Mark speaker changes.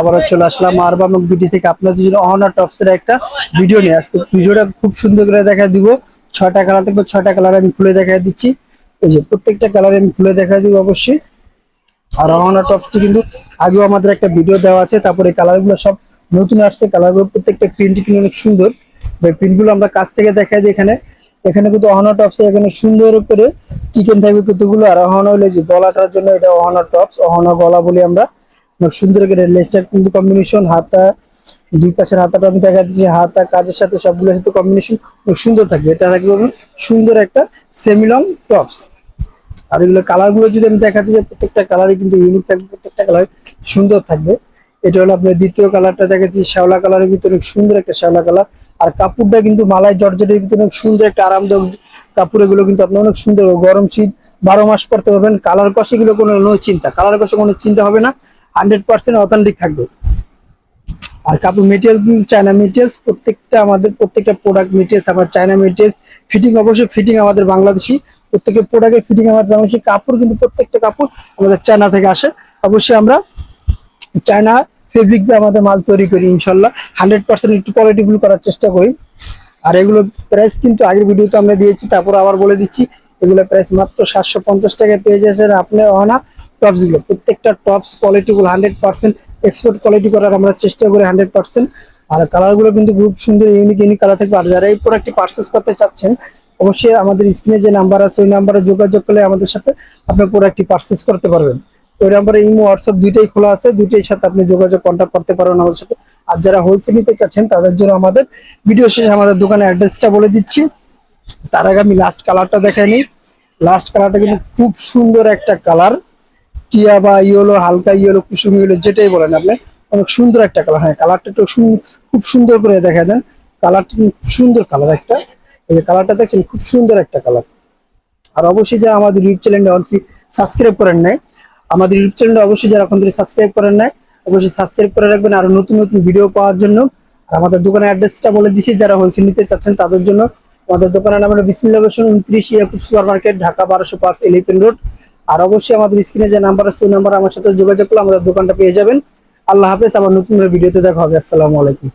Speaker 1: আবারও চলে আসলাম বিডি থেকে। আপনাদের জন্য একটা ভিডিও নিয়ে। খুব সুন্দর করে দিব। কালার ছয়টা কালার আমি খুলে দেখা দিচ্ছি। যে প্রত্যেকটা কালার আমি খুলে দেখা দিব অবশ্যই। আর কিন্তু আগেও আমাদের একটা ভিডিও দেওয়া আছে। তারপরে সব নতুন আসছে। কালারগুলো প্রত্যেকটা প্রিন্ট কিন্তু অনেক সুন্দর। প্রিন্টগুলো আমরা কাছ থেকে দেখাই দিই এখানে। এখানে কিন্তু অহনা টপস এখানে সুন্দর করে চিকেন থাকবে কতগুলো। আর অহনা হলে যে গলাটার জন্য এটা অহনা টপস অহনা গলা বলি আমরা। সুন্দর করে লেসটা কিন্তু কম্বিনেশন হাতা, দুই পাশের হাতাটা আমি দেখা দিচ্ছি হাতা, কাজের সাথে সবগুলোর সাথে কম্বিনেশন সুন্দর থাকবে। এটা থাকবে সুন্দর একটা সেমিলং টপস আর এগুলো কালারগুলো যদি আমি দেখাতে যাই প্রত্যেকটা কালারই কিন্তু ইউনিক থাকবে, প্রত্যেকটা কালার সুন্দর থাকবে। এটা হলো আপনার দ্বিতীয় কালারটা দেখাচ্ছি শ্যাওলা কালারের ভিতরে সুন্দর একটা শ্যাওলা কালার আর কাপড়টা কিন্তু মালাই জর্জরের ভিতরে সুন্দর একটা আরামদায়ক কাপড়, এগুলো কিন্তু আপনার অনেক সুন্দর গরম শীত বারো মাস পরতে পারবেন। কালার কষে গুলো কোনো চিন্তা কালার কষে কোনো চিন্তা হবে না। হান্ড্রেড পার্সেন্ট অথেন্টিক থাকবে। আর কাপড় মেটেরিয়াল চায়না মেটেরিয়ালস প্রত্যেকটা আমাদের, প্রত্যেকটা প্রোডাক্ট মেটেরিয়ালস আবার চায়না মেটেরিয়ালস ফিটিং অবশ্যই ফিটিং আমাদের বাংলাদেশি, প্রত্যেকটা প্রোডাক্টের ফিটিং আমাদের বাংলাদেশি কাপড়, কিন্তু প্রত্যেকটা কাপড় আমাদের চায়না থেকে আসে। অবশ্যই আমরা চায়না ফেব্রিক দিয়ে আমাদের মাল তৈরি করি, ইনশাল্লাহ। হান্ড্রেড পার্সেন্ট একটু কোয়ালিটিফুল করার চেষ্টা করি। আর এগুলো প্রাইস কিন্তু আগের ভিডিওতে আমরা দিয়েছি, তারপর আবার বলে দিচ্ছি, এগুলো প্রাইস মাত্র সাতশো পঞ্চাশ টাকায় পেয়ে যাচ্ছেন আপনি অনা টপসগুলো। প্রত্যেকটা টপস কোয়ালিটি গুলো হান্ড্রেড পার্সেন্ট এক্সপোর্ট কোয়ালিটি করার আমরা চেষ্টা করি হান্ড্রেড পার্সেন্ট আর কালারগুলো কিন্তু খুব সুন্দর ইউনিক ইউনিক কালার থাকবে। আর যারা এই প্রোডাক্টটি পার্চেস করতে চাচ্ছেন, অবশ্যই আমাদের স্ক্রিনে যে নাম্বার আছে, ওই নাম্বারে যোগাযোগ করলে আমাদের সাথে আপনি প্রোডাক্টটি পার্চেস করতে পারবেন। ওই নাম্বারে ইমো হোয়াটসঅ্যাপ দুইটাই খোলা আছে দুইটাই সাথে আপনি যোগাযোগ কন্ট্যাক্ট করতে পারবেন আমাদের সাথে। আর যারা হোলসেল নিতে চাচ্ছেন, তাদের জন্য আমাদের ভিডিও শেষে আমাদের দোকানের অ্যাড্রেসটা বলে দিচ্ছি। তার আগে আমি লাস্ট কালারটা দেখাই নিই। লাস্ট কালারটা কিন্তু খুব সুন্দর একটা কালার টিয়া বা ইয়েলো, হালকা ইয়েলো, কুসুম ইয়েলো, যেটাই বলেন আপনি অনেক সুন্দর একটা কালার হ্যাঁ কালারটা একটু খুব সুন্দর করে দেখা দেন কালারটা সুন্দর কালার একটা, এই যে কালারটা দেখছেন, খুব সুন্দর একটা কালার আর অবশ্যই যারা আমাদের ইউটিউব চ্যানেলটা অনেক সাবস্ক্রাইব করেন নাই, আমাদের ইউটিউব চ্যানেলটা অবশ্যই যারা এখন থেকে সাবস্ক্রাইব করেন নাই, অবশ্যই সাবস্ক্রাইব করে রাখবেন, আরও নতুন নতুন ভিডিও পাওয়ার জন্য। আর আমাদের দোকানের অ্যাড্রেসটা বলে দিচ্ছি যারা হোলসেল নিতে চাচ্ছেন তাদের জন্য। আমাদের দোকানের নাম হলো বিসমিল্লা বসুন উনত্রিশ ইয়াকুব সুপার মার্কেট ঢাকা বারোশো পাঁচ এলিফেন্ট রোড আর অবশ্যই আমাদের স্ক্রিনে যে নাম্বার আছে ওই নাম্বার আমার সাথে যোগাযোগ করলে আমাদের দোকানটা পেয়ে যাবেন। আল্লাহ হাফেজ, আবার নতুন ভিডিওতে দেখা হবে। আসসালামু আলাইকুম।